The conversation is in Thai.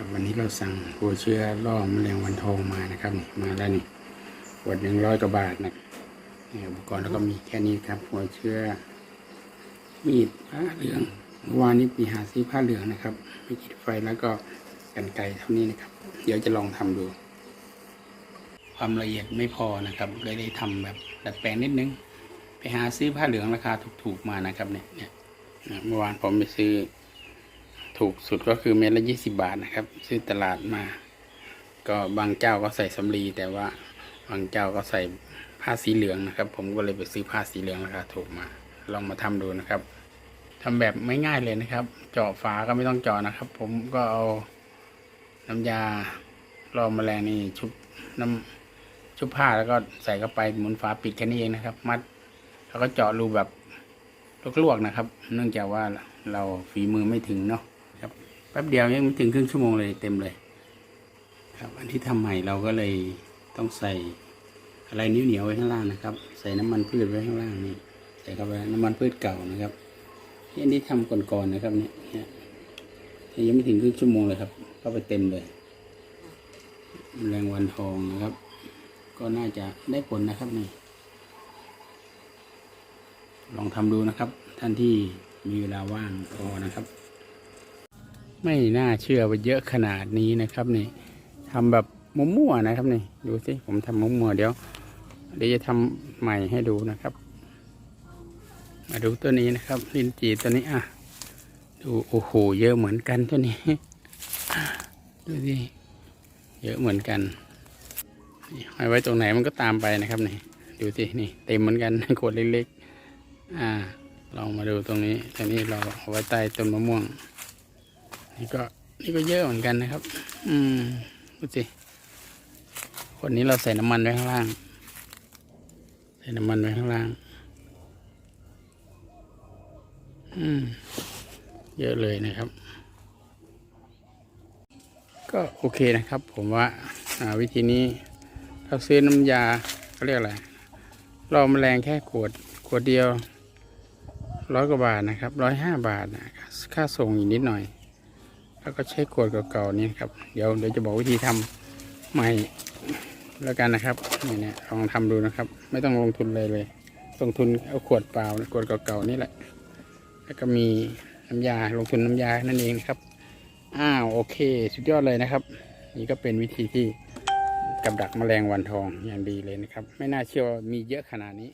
กับวันนี้เราสั่งหัวเชื้อล่อมแมลงวันทองมานะครับนี่มาแล้วนี่ขวดหนึ่งร้อยกว่าบาทนะนี่อุปกรณ์แล้วก็มีแค่นี้ครับ หัวเชื้อมีดผ้าเหลืองเมื่อวานนี้ปีหาซื้อผ้าเหลืองนะครับมีขีดไฟแล้วก็กันไกเท่านี้นะครับ เดี๋ยวจะลองทำดู ความละเอียดไม่พอนะครับเลยได้ทำแบบดัดแปลงนิดนึง ไปหาซื้อผ้าเหลืองราคาถูกๆมานะครับเนี่ยเมื่อวานผมไปซื้อ ถูกสุดก็คือเม็ดละยี่สิบาทนะครับ ซื้อตลาดมา ก็บางเจ้าก็ใส่สำลีแต่ว่าบางเจ้าก็ใส่ผ้าสีเหลืองนะครับ ผมก็เลยไปซื้อผ้าสีเหลืองราคาถูกมา ลองมาทำดูนะครับทำแบบไม่ง่ายเลยนะครับ เจาะฝาก็ไม่ต้องเจาะนะครับ ผมก็เอาน้ำยาล่อแมลงนี่ชุบน้ำชุบผ้าแล้วก็ใส่เข้าไปหมุนฝาปิดแค่นี้เองนะครับ มัด แล้วก็เจาะรูแบบลวกๆนะครับ เนื่องจากว่าเราฝีมือไม่ถึงเนาะ แป๊บเดียวยังไม่ถึงครึ่งชั่วโมงเลยเต็มเลย ครับอันที่ทำใหม่เราก็เลยต้องใส่อะไรนิ้วเหนียวไว้ข้างล่างนะครับ ใส่น้ำมันพืชไว้ข้างล่างนี่ใส่เข้าไปน้ำมันพืชเก่านะครับที่อันนี้ทำก่อนๆนะครับเนี่ยเนี่ยยังไม่ถึงครึ่งชั่วโมงเลยครับเข้าไปเต็มเลยแมลงวันทองนะครับ ก็น่าจะได้ผลนะครับนี่ลองทำดูนะครับ ท่านที่มีเวลาว่างพอนะครับ ไม่น่าเชื่อว่าเยอะขนาดนี้นะครับนี่ทำแบบมั่วๆนะครับนี่ดูสิผมทำมั่วๆเดี๋ยวเดี๋ยวจะทำใหม่ให้ดูนะครับ มาดูตัวนี้นะครับลินจีตัวนี้อะดูโอ้โหเยอะเหมือนกันตัวนี้ดูสิเยอะเหมือนกันห้อยไว้ตรงไหนมันก็ตามไปนะครับนี่ดูสินี่เต็มเหมือนกันขวดเล็กๆอ่าลองมาดูตรงนี้ตรงนี้เราเอาไว้ใต้ต้นมะม่วง นี่ก็นี่ก็เยอะเหมือนกันนะครับ อืมดูสิคนนี้เราใส่น้ำมันไว้ข้างล่าง ใส่น้ำมันไว้ข้างล่าง อืม เยอะเลยนะครับ ก็โอเคนะครับ ผมว่าอ่าวิธีนี้เราซื้อน้ำยาเขาเรียกอะไรรอแมลงแค่ขวดขวดเดียวร้อยกว่าบาทนะครับร้อยห้าบาทนะค่าส่งอีกนิดหน่อย แล้วก็ใช้ขวดเก่าๆนี่ครับ เดี๋ยวเดี๋ยวจะบอกวิธีทำใหม่แล้วกันนะครับนี่เนี่ยลองทำดูนะครับ ไม่ต้องลงทุนเลยเลย ลงทุนเอาขวดเปล่าขวดเก่าๆนี่แหละ แล้วก็มีน้ำยาลงทุนน้ำยานั่นเองครับอ้าวโอเค สุดยอดเลยนะครับ นี่ก็เป็นวิธีที่กับดักแมลงวันทองอย่างดีเลยนะครับ ไม่น่าเชื่อว่ามีเยอะขนาดนี้